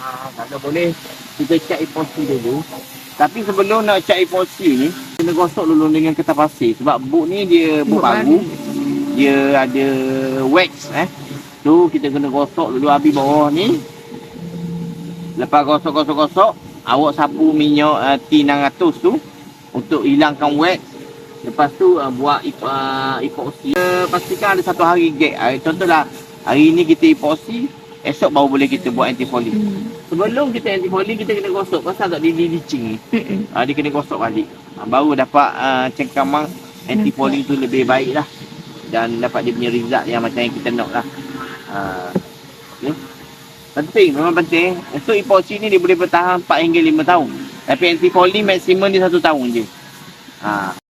Ah, kalau boleh kita cek epoxy dulu. Tapi sebelum nak cek epoxy ni, kena gosok dulu dengan kertas pasir sebab boot ni dia Boot baru. baru. Dia ada wax eh. Tu kita kena gosok dulu habis bawah ni. Lepas gosok-gosok-gosok, awak sapu minyak uh, T600 tu untuk hilangkan wax. Lepas tu uh, buat uh, epoxy. Uh, pastikan ada satu hari gap. Uh, contohlah hari ni kita epoxy, esok baru boleh kita buat anti-fouling. Hmm. Sebelum kita anti-fouling kita kena gosok pasal tak dia dia licin ni. Mm-mm. Uh, dia kena gosok balik. Uh, baru dapat uh, cengkamang anti-fouling tu lebih baik lah. Dan dapat dia punya result yang macam yang kita nak lah. Uh, okay. Penting, memang penting. Untuk epoxy ni dia boleh bertahan 4 hingga 5 tahun. Tapi anti-fouling maksimum dia 1 tahun je. Ha.